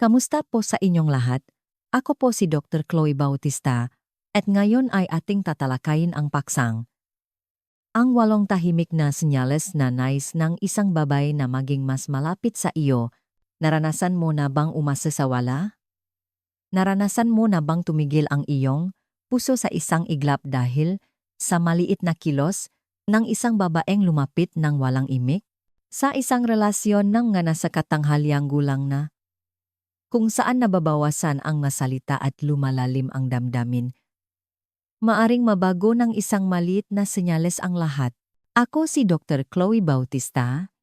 Kamusta po sa inyong lahat? Ako po si Dr. Chloe Bautista at ngayon ay ating tatalakayin ang paksang. Ang walong tahimik na senyales na nais ng isang babay na maging mas malapit sa iyo, naranasan mo na bang umasa sa wala? Naranasan mo na bang tumigil ang iyong puso sa isang iglap dahil sa maliit na kilos ng isang babaeng lumapit ng walang imik? Sa isang relasyon ng nga nasa katanghaliang gulang na kung saan nababawasan ang masalita at lumalalim ang damdamin. Maaring mabago ng isang maliit na senyales ang lahat. Ako si Dr. Chloe Bautista,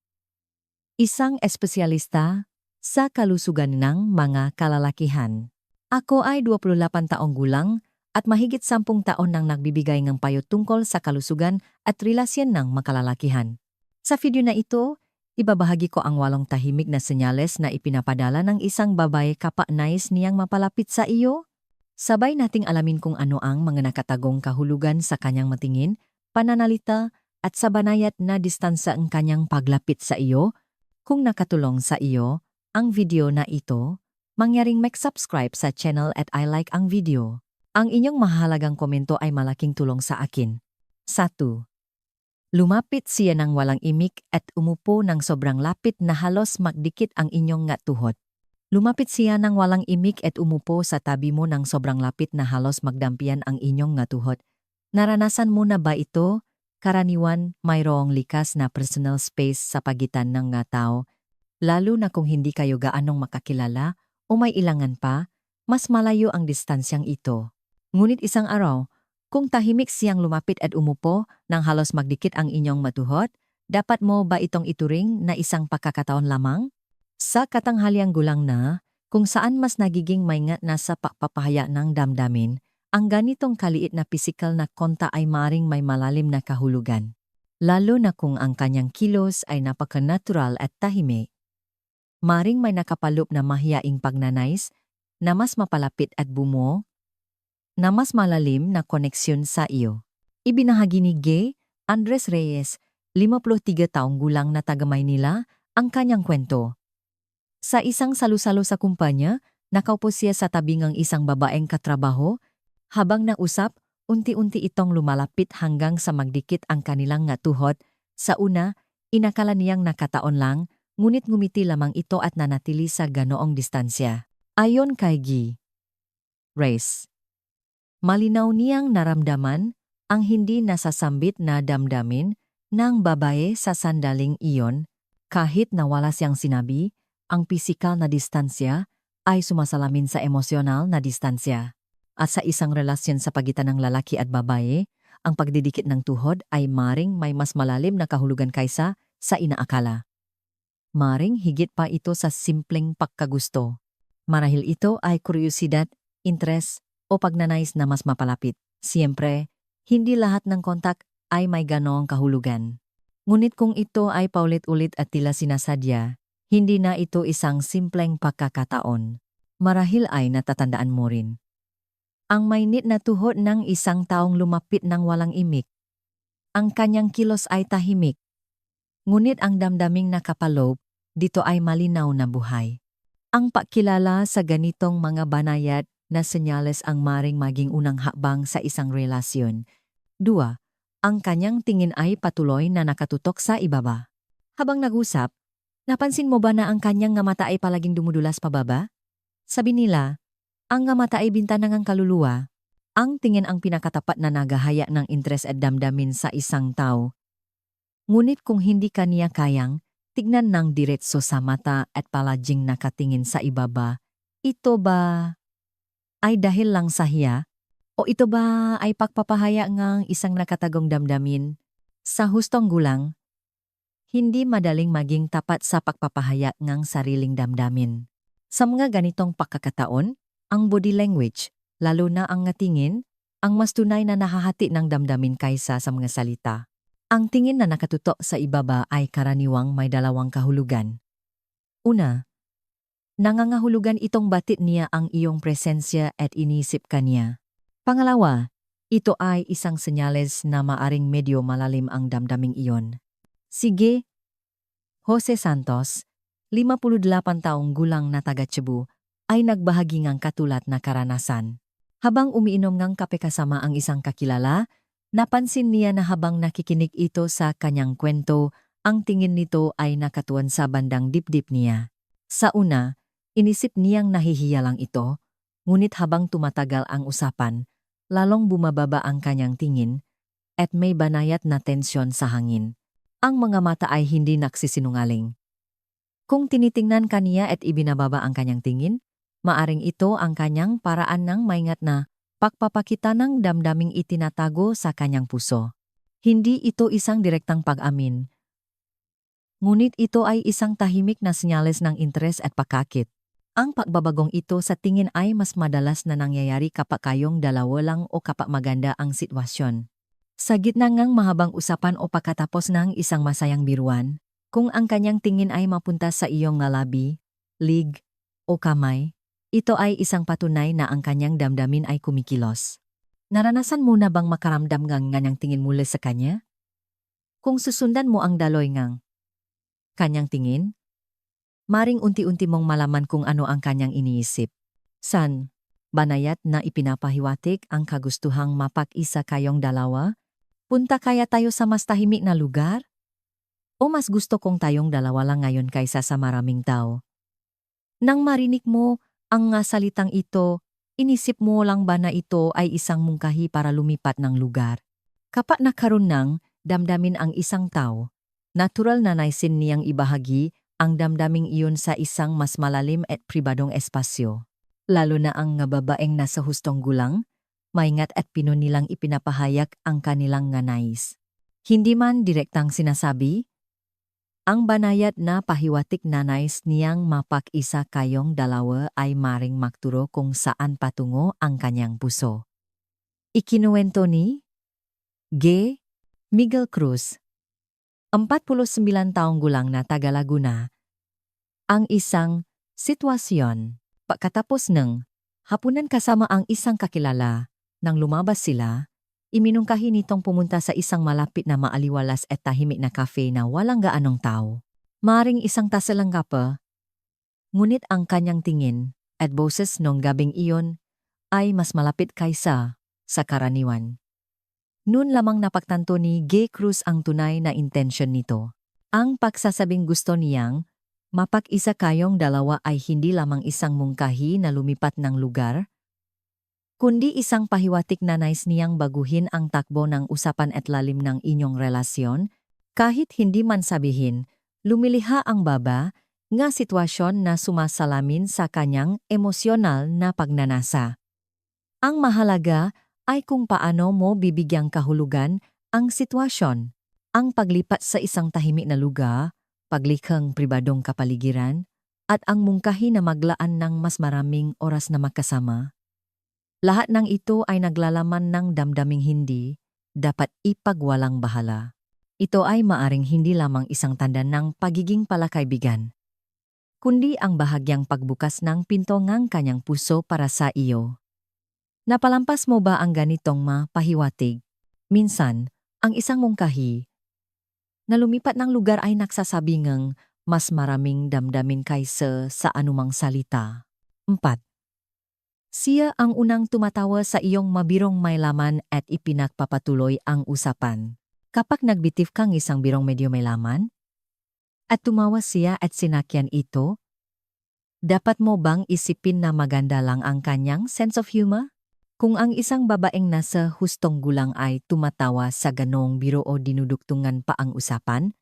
isang espesyalista sa kalusugan ng mga kalalakihan. Ako ay 28 taong gulang at mahigit 10 taon nang nagbibigay ng payo tungkol sa kalusugan at relasyon ng makalalakihan. Sa video na ito, ibabahagi ko ang walong tahimik na senyales na ipinapadala ng isang babae kapag nais niyang mapalapit sa iyo. Sabay nating alamin kung ano ang mga nakatagong kahulugan sa kanyang matingin, pananalita, at sa banayat na distansya ang kanyang paglapit sa iyo. Kung nakatulong sa iyo, ang video na ito, mangyaring mag-subscribe sa channel at I like ang video. Ang inyong mahalagang komento ay malaking tulong sa akin. 1. Lumapit siya ng walang imik at umupo ng sobrang lapit na halos magdikit ang inyong nga tuhod. Lumapit siya ng walang imik at umupo sa tabi mo ng sobrang lapit na halos magdampian ang inyong nga tuhod. Naranasan mo na ba ito? Karaniwan, mayroong likas na personal space sa pagitan ng nga tao, lalo na kung hindi kayo gaanong makakilala o may ilangan pa, mas malayo ang distansyang ito. Ngunit isang araw, kung tahimik siyang lumapit at umupo nang halos magdikit ang inyong matuhot, dapat mo ba itong ituring na isang pagkakataon lamang? Sa katanghaliang gulang na, kung saan mas nagiging maingat na sa pakpapahaya ng damdamin, ang ganitong kaliit na pisikal na konta ay maring may malalim na kahulugan. Lalo na kung ang kanyang kilos ay napaka-natural at tahimik. Maring may nakapalop na mahiyaing pagnanais na mas mapalapit at bumuo na mas malalim na koneksyon sa iyo. Ibinahagi ni Gay Andres Reyes, 53 taong gulang na taga Maynila, ang kanyang kwento. Sa isang salusalo sa kumpanya, nakaupo siya sa tabi ng isang babaeng katrabaho. Habang nausap, unti-unti itong lumalapit hanggang sa magdikit ang kanilang nga tuhod. Sa una, inakala niyang nakataon lang, ngunit ngumiti lamang ito at nanatili sa ganoong distansya. Ayon kay G. Race. Malinaw niyang naramdaman ang hindi nasasambit na damdamin ng babae sa sandaling iyon kahit na wala siyang sinabi, ang pisikal na distansya ay sumasalamin sa emosyonal na distansya. At sa isang relasyon sa pagitan ng lalaki at babae, ang pagdidikit ng tuhod ay maring may mas malalim na kahulugan kaysa sa inaakala. Maring higit pa ito sa simpleng pagkagusto. Marahil ito ay kuryosidad, interes, o pagnanais na mas mapalapit. Siyempre, hindi lahat ng kontak ay may ganoong kahulugan. Ngunit kung ito ay paulit-ulit at tila sinasadya, hindi na ito isang simpleng pagkakataon. Marahil ay natatandaan mo rin. Ang mainit na tuhod ng isang taong lumapit ng walang imik. Ang kanyang kilos ay tahimik. Ngunit ang damdaming nakapalob, dito ay malinaw na buhay. Ang pakilala sa ganitong mga banayad na senyales ang maring maging unang hakbang sa isang relasyon. Dua, ang kanyang tingin ay patuloy na nakatutok sa ibaba. Habang nag-usap, napansin mo ba na ang kanyang nga mata ay palaging dumudulas pababa? Sabi nila, ang nga mata ay bintana ng kaluluwa. Ang tingin ang pinakatapat na nagahaya ng interes at damdamin sa isang tao. Ngunit kung hindi kaniya kayang, tignan ng diretso sa mata at palaging nakatingin sa ibaba, ito ba ay dahil lang sa hiya? O ito ba ay pagpapahaya ng isang nakatagong damdamin? Sa hustong gulang, hindi madaling maging tapat sa pagpapahaya ng sariling damdamin. Sa mga ganitong pagkakataon, ang body language, lalo na ang ngatingin, ang mas tunay na nahahati ng damdamin kaysa sa mga salita. Ang tingin na nakatutok sa ibaba ay karaniwang may dalawang kahulugan. Una, Nangangahulugan itong batit niya ang iyong presensya at inisip ka niya. Pangalawa, ito ay isang senyales na maaring medyo malalim ang damdaming iyon. Sige, Jose Santos, 58 taong gulang na taga Cebu, ay nagbahagi ngang katulad na karanasan. Habang umiinom ngang kape kasama ang isang kakilala, napansin niya na habang nakikinig ito sa kanyang kwento, ang tingin nito ay nakatuon sa bandang dibdib niya. Sa una, inisip niyang nahihiya lang ito, ngunit habang tumatagal ang usapan, lalong bumababa ang kanyang tingin at may banayat na tensyon sa hangin. Ang mga mata ay hindi nagsisinungaling. Kung tinitingnan kaniya at ibinababa ang kanyang tingin, maaring ito ang kanyang paraan ng maingat na pagpapakita ng damdaming itinatago sa kanyang puso. Hindi ito isang direktang pag-amin. Ngunit ito ay isang tahimik na senyales ng interes at pakakit. Ang pagbabagong ito sa tingin ay mas madalas na nangyayari kapag kayong dalawa lang o kapag maganda ang sitwasyon. Sa gitna ngang mahabang usapan o pagkatapos ng isang masayang biruan, kung ang kanyang tingin ay mapunta sa iyong ngalabi, lig, o kamay, ito ay isang patunay na ang kanyang damdamin ay kumikilos. Naranasan mo na bang makaramdam ngang nganyang tingin mula sa kanya? Kung susundan mo ang daloy ngang kanyang tingin, maring unti-unti mong malaman kung ano ang kanyang iniisip. San, banayat na ipinapahiwatik ang kagustuhang mapag-isa kayong dalawa? Punta kaya tayo sa mas tahimik na lugar? O mas gusto kong tayong dalawa lang ngayon kaysa sa maraming tao? Nang marinig mo ang nga salitang ito, inisip mo lang ba na ito ay isang mungkahi para lumipat ng lugar? Kapag nakaroon ng damdamin ang isang tao, natural na naisin niyang ibahagi ang damdaming iyon sa isang mas malalim at pribadong espasyo. Lalo na ang nga babaeng nasa hustong gulang, maingat at pino nilang ipinapahayag ang kanilang nga nais. Hindi man direktang sinasabi, ang banayat na pahiwatik na nais niyang mapag-isa kayong dalawa ay maring magturo kung saan patungo ang kanyang puso. Ikinuwento ni G. Miguel Cruz, 49 taong gulang na taga Laguna, ang isang sitwasyon. Pagkatapos ng hapunan kasama ang isang kakilala, nang lumabas sila, iminungkahi nitong pumunta sa isang malapit na maaliwalas at tahimik na cafe na walang gaanong tao. Maring isang tasa. Ngunit ang kanyang tingin at boses nung gabing iyon ay mas malapit kaysa sa karaniwan. Noon lamang napagtanto ni Gay Cruz ang tunay na intensyon nito. Ang pagsasabing gusto niyang mapag-isa kayong dalawa ay hindi lamang isang mungkahi na lumipat ng lugar, kundi isang pahiwatik na nais niyang baguhin ang takbo ng usapan at lalim ng inyong relasyon, kahit hindi man sabihin, lumiliha ang baba, nga sitwasyon na sumasalamin sa kanyang emosyonal na pagnanasa. Ang mahalaga ay kung paano mo bibigyang kahulugan ang sitwasyon. Ang paglipat sa isang tahimik na lugar, paglikhang pribadong kapaligiran, at ang mungkahi na maglaan ng mas maraming oras na magkasama. Lahat ng ito ay naglalaman ng damdaming hindi dapat ipagwalang bahala. Ito ay maaring hindi lamang isang tanda ng pagiging palakaibigan, kundi ang bahagyang pagbukas ng pinto ng kanyang puso para sa iyo. Napalampas mo ba ang ganitong mapahiwatig? Minsan, ang isang mungkahi na lumipat ng lugar ay nagsasabi ngang mas maraming damdamin kaysa sa anumang salita. 4. Siya ang unang tumatawa sa iyong mabirong may laman at ipinagpapatuloy ang usapan. Kapag nagbitif kang isang birong medyo may laman, at tumawa siya at sinakyan ito, dapat mo bang isipin na maganda lang ang kanyang sense of humor? Kung ang isang babaeng nasa hustong gulang ay tumatawa sa ganong biro o dinuduktungan pa ang usapan,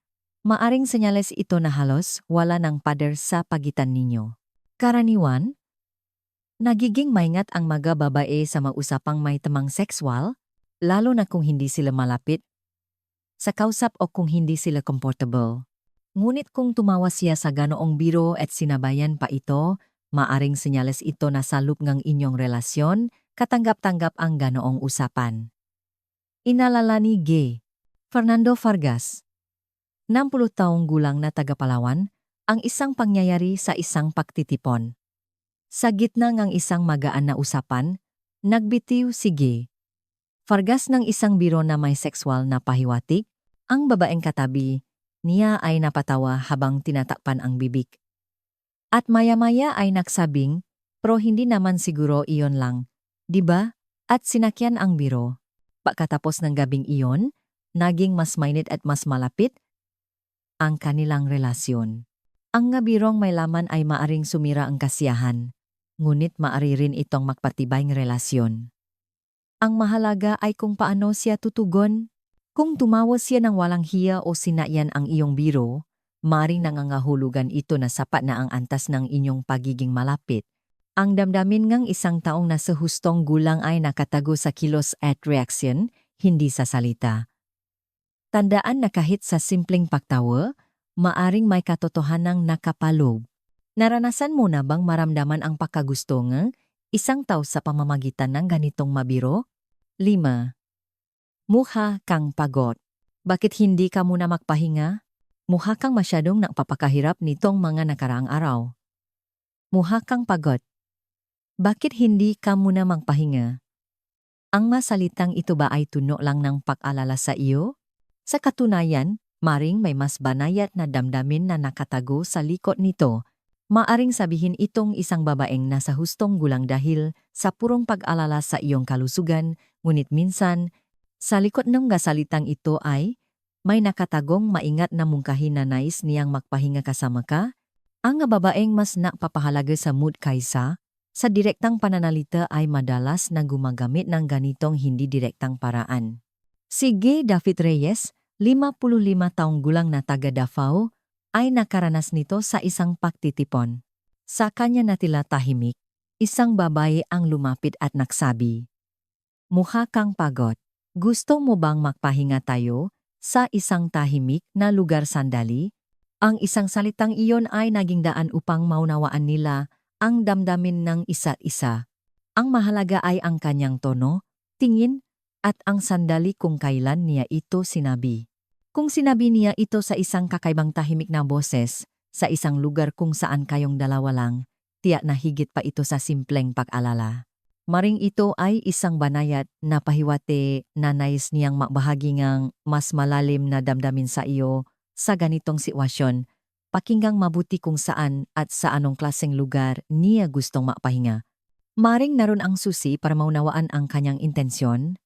maaring senyales ito na halos wala ng pader sa pagitan ninyo. Karaniwan, nagiging maingat ang mga babae sa mausapang may tamang sexual, lalo na kung hindi sila malapit, sa kausap o kung hindi sila comfortable. Ngunit kung tumawa siya sa ganoong biro at sinabayan pa ito, maaring senyales ito na salup ng inyong relasyon, katanggap-tanggap ang ganoong usapan. Inalala ni G. Fernando Vargas, 60 taong gulang na taga Palawan, ang isang pangyayari sa isang pagtitipon. Sa gitna ng isang magaan na usapan, nagbitiw si G. Vargas ng isang biro na may sexual na pahiwatig, ang babaeng katabi, niya ay napatawa habang tinatakpan ang bibig. At maya-maya ay nagsabing, Pero hindi naman siguro iyon lang. 'Di ba? At sinakyan ang biro. Pagkatapos ng gabing iyon, naging mas mainit at mas malapit ang kanilang relasyon. Ang nga birong may laman ay maaring sumira ang kasiyahan, ngunit maari rin itong magpatibay ng relasyon. Ang mahalaga ay kung paano siya tutugon. Kung tumawa siya ng walang hiya o sinayan ang iyong biro, maring nangangahulugan ito na sapat na ang antas ng inyong pagiging malapit. Ang damdamin ngang isang taong nasa hustong gulang ay nakatago sa kilos at reaksyon, hindi sa salita. Tandaan na kahit sa simpleng pagtawa, maaring may katotohanang nakapalob. Naranasan mo na bang maramdaman ang pagkagusto ng isang tao sa pamamagitan ng ganitong mabiro? 5. Mukha kang pagod. Bakit hindi ka muna magpahinga? Mukha kang masyadong napapakahirap nitong mga nakaraang araw. Mukha kang pagod. Bakit hindi ka muna magpahinga? Ang masalitang ito ba ay tuno lang ng pag-alala sa iyo? Sa katunayan, maring may mas banayat na damdamin na nakatago sa likod nito. Maaring sabihin itong isang babaeng nasa hustong gulang dahil sa purong pag-alala sa iyong kalusugan, ngunit minsan, sa likod ng gasalitang ito ay may nakatagong maingat na mungkahin na nais niyang magpahinga kasama ka? Ang babaeng mas napapahalaga sa mood kaysa sa direktang pananalita ay madalas na gumagamit ng ganitong hindi direktang paraan. Si Gay David Reyes, 55 taong gulang na taga Davao, ay nakaranas nito sa isang pagtitipon. Sa kanya natila tahimik, isang babae ang lumapit at nagsabi, Mukha kang pagod. Gusto mo bang magpahinga tayo sa isang tahimik na lugar sandali? Ang isang salitang iyon ay naging daan upang maunawaan nila ang damdamin ng isa't isa. Ang mahalaga ay ang kanyang tono, tingin, at ang sandali kung kailan niya ito sinabi. Kung sinabi niya ito sa isang kakaibang tahimik na boses, sa isang lugar kung saan kayong dalawa lang, tiyak na higit pa ito sa simpleng pag-alala. Maring ito ay isang banayat na pahiwate na nais niyang mabahagi ngang mas malalim na damdamin sa iyo sa ganitong sitwasyon, pakinggang mabuti kung saan at sa anong klaseng lugar niya gustong mapahinga. Maring naron ang susi para maunawaan ang kanyang intensyon?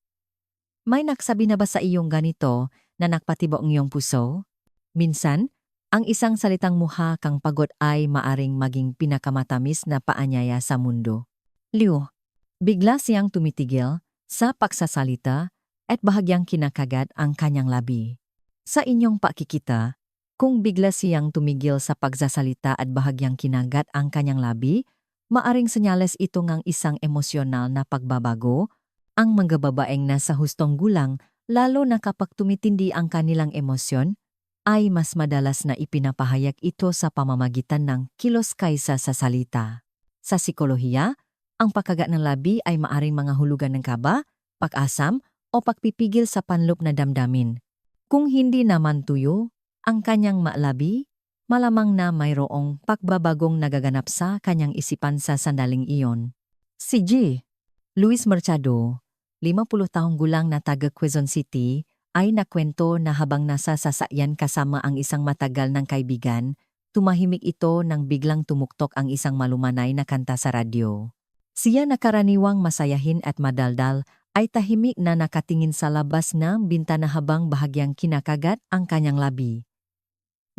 May naksabi na ba sa iyong ganito na nakpatibo ang iyong puso? Minsan, ang isang salitang muha kang pagod ay maaring maging pinakamatamis na paanyaya sa mundo. Liu, Bigla siyang tumitigil sa pagsasalita at bahagyang kinakagat ang kanyang labi. Sa inyong pakikita, kung bigla siyang tumigil sa pagsasalita at bahagyang kinagat ang kanyang labi, maaring senyales ito ngang isang emosyonal na pagbabago, ang mga babaeng nasa hustong gulang, lalo na kapag tumitindi ang kanilang emosyon, ay mas madalas na ipinapahayag ito sa pamamagitan ng kilos kaysa sa salita. Sa psikolohiya, ang pagkagat ng labi ay maaring mga hulugan ng kaba, pag-asam, o pagpipigil sa panlop na damdamin. Kung hindi naman tuyo, ang kanyang malabi, malamang na mayroong pagbabagong nagaganap sa kanyang isipan sa sandaling iyon. Si G. Luis Mercado, 50 taong gulang na taga Quezon City, ay nakwento na habang nasa sasakyan kasama ang isang matagal ng kaibigan, tumahimik ito nang biglang tumuktok ang isang malumanay na kanta sa radyo. Siya na karaniwang masayahin at madaldal ay tahimik na nakatingin sa labas ng bintana habang bahagyang kinakagat ang kanyang labi.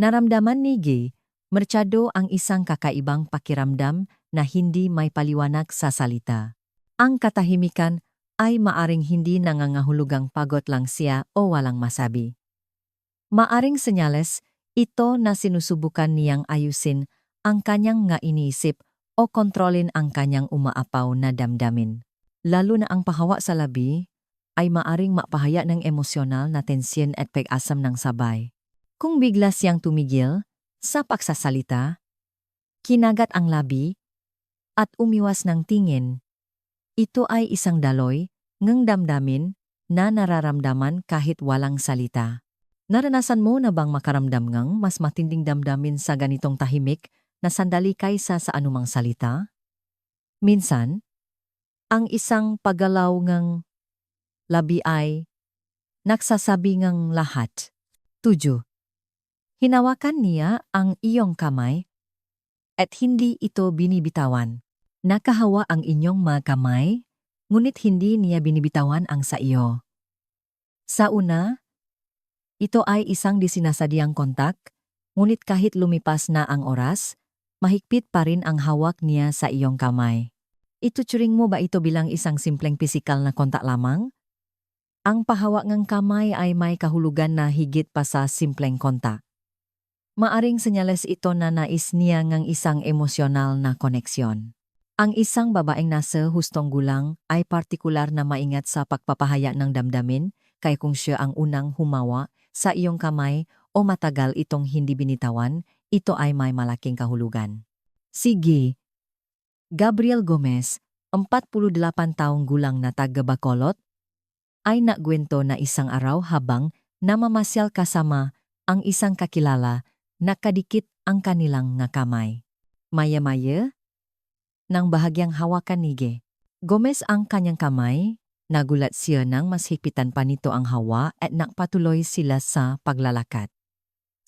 Naramdaman ni Gay, mertsado ang isang kakaibang pakiramdam na hindi may paliwanag sa salita. Ang katahimikan ay maaring hindi nangangahulugang pagod lang siya o walang masabi. Maaring senyales, ito na sinusubukan niyang ayusin ang kanyang nga iniisip o kontrolin ang kanyang umaapaw na damdamin. Lalo na ang pahawa sa labi ay maaring mapahaya ng emosyonal na tensyon at pag-asam ng sabay. Kung bigla siyang tumigil sa pagsasalita, kinagat ang labi, at umiwas ng tingin, ito ay isang daloy ng damdamin na nararamdaman kahit walang salita. Naranasan mo na bang makaramdam ngang mas matinding damdamin sa ganitong tahimik na sandali kaysa sa anumang salita? Minsan, ang isang paggalaw ng labi ay nagsasabi ng lahat. Tujo. Hinawakan niya ang iyong kamay at hindi ito binibitawan. Nakahawa ang inyong mga kamay, ngunit hindi niya binibitawan ang sa iyo. Sa una, ito ay isang disinasadyang kontak, ngunit kahit lumipas na ang oras, mahigpit pa rin ang hawak niya sa iyong kamay. Ituturing mo ba ito bilang isang simpleng pisikal na kontak lamang? Ang pahawak ng kamay ay may kahulugan na higit pa sa simpleng kontak. Maaring senyales ito na nais niya ng isang emosyonal na koneksyon. Ang isang babaeng nasa hustong gulang ay partikular na maingat sa pagpapahaya ng damdamin kaya kung siya ang unang humawa sa iyong kamay o matagal itong hindi binitawan, ito ay may malaking kahulugan. Sige, Gabriel Gomez, 48 taong gulang na taga Bacolod, ay nagwento na isang araw habang namamasyal kasama ang isang kakilala nakadikit ang kanilang nga kamay. Maya-maya, nang bahagyang hawakan ni Ge. Gomez ang kanyang kamay, nagulat siya nang mas hipitan pa nito ang hawa at nakpatuloy sila sa paglalakad.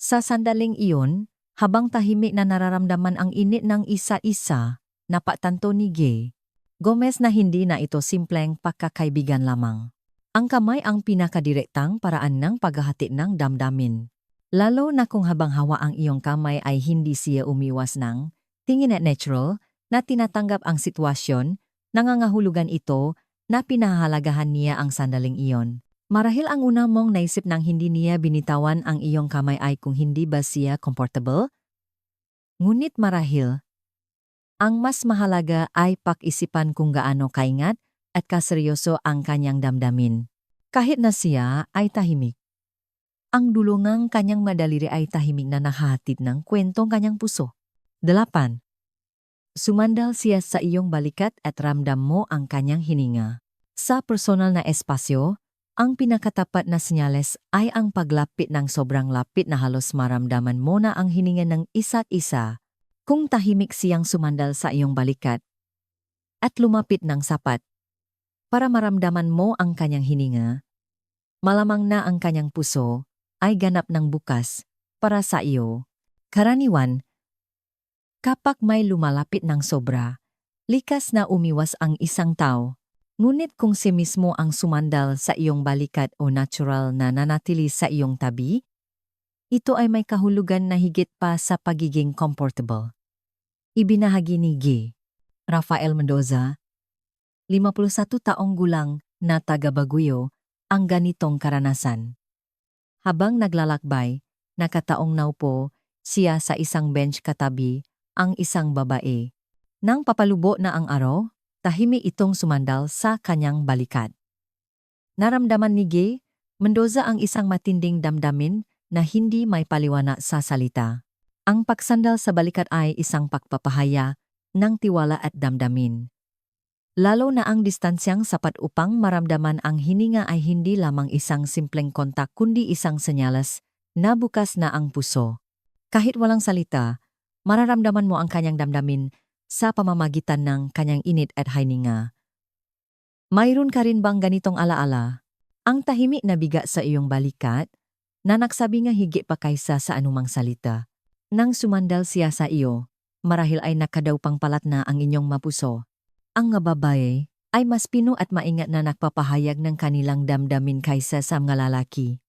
Sa sandaling iyon, habang tahimik na nararamdaman ang init ng isa-isa, napatanto ni Gay, Gomez na hindi na ito simpleng pagkakaibigan lamang. Ang kamay ang pinakadirektang paraan ng paghahati ng damdamin. Lalo na kung habang hawa ang iyong kamay ay hindi siya umiwas ng tingin at natural na tinatanggap ang sitwasyon, nangangahulugan ito na pinahalagahan niya ang sandaling iyon. Marahil ang una mong naisip nang hindi niya binitawan ang iyong kamay ay kung hindi ba siya comfortable? Ngunit marahil, ang mas mahalaga ay pag-isipan kung gaano kaingat at kaseryoso ang kanyang damdamin. Kahit na siya ay tahimik. Ang dulungang kanyang madaliri ay tahimik na nahatid ng kwentong kanyang puso. Dalapan. Sumandal siya sa iyong balikat at ramdam mo ang kanyang hininga. Sa personal na espasyo, ang pinakatapat na senyales ay ang paglapit ng sobrang lapit na halos maramdaman mo na ang hininga ng isa't isa kung tahimik siyang sumandal sa iyong balikat at lumapit ng sapat para maramdaman mo ang kanyang hininga, malamang na ang kanyang puso ay ganap ng bukas para sa iyo. Karaniwan, kapag may lumalapit ng sobra, likas na umiwas ang isang tao. Ngunit kung si mismo ang sumandal sa iyong balikat o natural na nanatili sa iyong tabi, ito ay may kahulugan na higit pa sa pagiging comfortable. Ibinahagi ni G. Rafael Mendoza, 51 taong gulang na taga Baguio, ang ganitong karanasan. Habang naglalakbay, nakataong naupo siya sa isang bench katabi ang isang babae. Nang papalubo na ang araw, tahimik itong sumandal sa kanyang balikat. Naramdaman ni G. Mendoza ang isang matinding damdamin na hindi may paliwanag sa salita. Ang pagsandal sa balikat ay isang pagpapahaya ng tiwala at damdamin. Lalo na ang distansyang sapat upang maramdaman ang hininga ay hindi lamang isang simpleng kontak kundi isang senyalas na bukas na ang puso. Kahit walang salita, mararamdaman mo ang kanyang damdamin sa pamamagitan ng kanyang init at hininga. Mayroon ka rin bang ganitong alaala? Ang tahimik na biga sa iyong balikat na nagsabi nga higit pa kaysa sa anumang salita. Nang sumandal siya sa iyo, marahil ay nakadaw pang palat na ang inyong mapuso. Ang nga babae ay mas pino at maingat na nagpapahayag ng kanilang damdamin kaysa sa mga lalaki.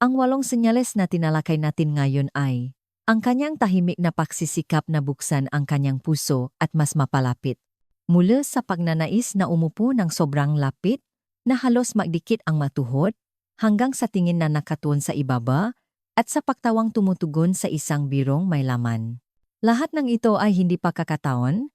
Ang walong senyales na tinalakay natin ngayon ay ang kanyang tahimik na pagsisikap na buksan ang kanyang puso at mas mapalapit. Mula sa pagnanais na umupo ng sobrang lapit, na halos magdikit ang matuhod, hanggang sa tingin na nakatuon sa ibaba at sa pagtawang tumutugon sa isang birong may laman. Lahat ng ito ay hindi pa kakataon,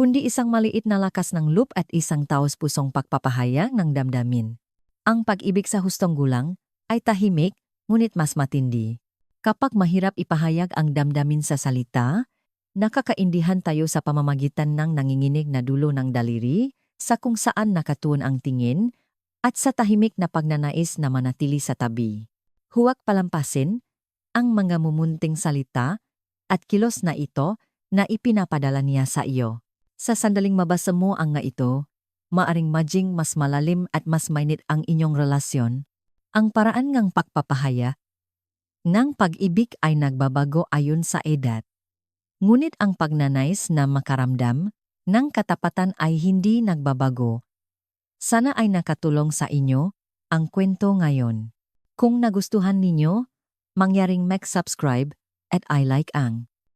kundi isang maliit na lakas ng loop at isang taos pusong pagpapahayag ng damdamin. Ang pag-ibig sa hustong gulang ay tahimik ngunit mas matindi. Kapag mahirap ipahayag ang damdamin sa salita, nakakaindihan tayo sa pamamagitan ng nanginginig na dulo ng daliri, sa kung saan nakatuon ang tingin, at sa tahimik na pagnanais na manatili sa tabi. Huwag palampasin ang mga mumunting salita at kilos na ito na ipinapadala niya sa iyo. Sa sandaling mabasa mo ang nga ito, maaring maging mas malalim at mas mainit ang inyong relasyon. Ang paraan ngang pagpapahaya ng pag-ibig ay nagbabago ayon sa edad. Ngunit ang pagnanais na makaramdam ng katapatan ay hindi nagbabago. Sana ay nakatulong sa inyo ang kwento ngayon. Kung nagustuhan ninyo, mangyaring mag-subscribe at I like ang